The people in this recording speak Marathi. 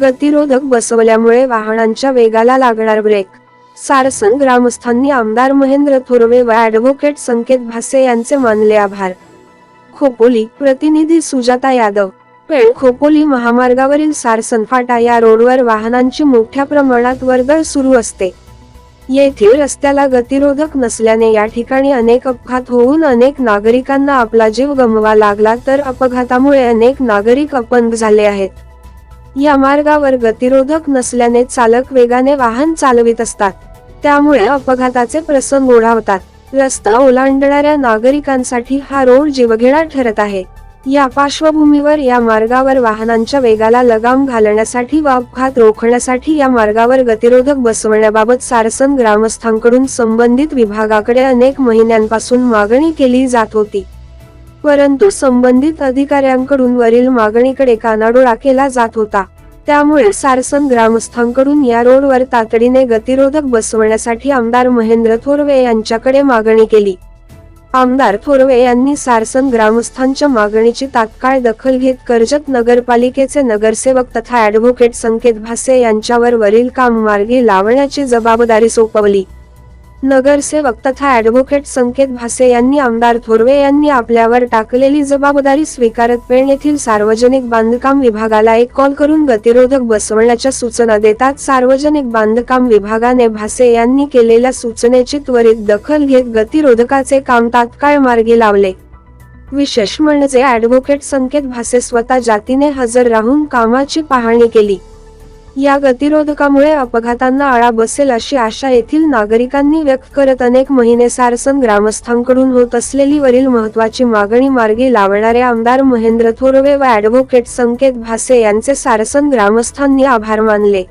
गतिरोधक बसवल्यामुळे वाहनांच्या वेगाला लागणार ब्रेक. सारसन ग्रामस्थांनी आमदार महेंद्र थोरवे व ॲडव्होकेट संकेत भासे यांचे मानले आभार. खोपोली प्रतिनिधी सुजाता यादव. पेण खोपोली महामार्गावरील सारसन फाटा या रोडवर वाहनांची मोठ्या प्रमाणात वर्दळ सुरू असते. येथील रस्त्याला गतिरोधक नसल्याने या ठिकाणी अनेक अपघात होऊन अनेक नागरिकांना आपला जीव गमवा लागला तर अपघातामुळे अनेक नागरिक अपंग झाले आहेत. या मार्गावर गतिरोधक नसल्याने चालक वेगाने वाहन चालवित असतात. त्यामुळे अपघाताचे प्रसंग ओढावतात. रस्ता ओलांडणाऱ्या नागरिकांसाठी हा रोड जीवघेणा ठरत आहे. या पार्श्वभूमीवर या मार्गावर वाहनांच्या वेगाला लगाम घालण्यासाठी व अपघात रोखण्यासाठी या मार्गावर गतिरोधक बसवण्याबाबत सारसन ग्रामस्थांकडून संबंधित विभागाकडे अनेक महिन्यांपासून मागणी केली जात होती. परंतु संबंधित अधिकाऱ्यांकडून वरील मागणीकडे कानाडोळा केला जात होता. त्यामुळे सारसन ग्रामस्थांकडून या रोडवर तातडीने गतिरोधक बसवण्यासाठी आमदार महेंद्र थोरवे यांच्याकडे मागणी केली. आमदार थोरवे यांनी सारसन ग्रामस्थांच्या मागणीची तात्काळ दखल घेत कर्जत नगरपालिकेचे नगरसेवक तथा ॲडव्होकेट संकेत भासे यांच्यावर वरील काम मार्गी लावण्याची जबाबदारी सोपवली. नगरसेवक तथा ॲडव्होकेट संकेत भासे यांनी आमदार थोरवे यांनी आपल्यावर टाकलेली जबाबदारी स्वीकारत पेण येथील सार्वजनिक बांधकाम विभागाला एक कॉल करून गतिरोधक बसवण्याच्या सूचना देतात सार्वजनिक बांधकाम विभागाने भासे यांनी केलेल्या सूचनेची त्वरित दखल घेत गतिरोधकाचे काम तात्काळ मार्गी लावले. विशेष म्हणजे ॲडव्होकेट संकेत भासे स्वतः जातीने हजर राहून कामाची पाहणी केली. या गतिरोधकामुळे अपघातांना आळा बसेल अशी आशा येथील नागरिकांनी व्यक्त करत अनेक महिने सारसन ग्रामस्थांकडून होत असलेली वरील महत्वाची मागणी मार्गी लावणारे आमदार महेंद्र थोरवे व ॲडव्होकेट संकेत भासे यांचे सारसन ग्रामस्थांनी आभार मानले.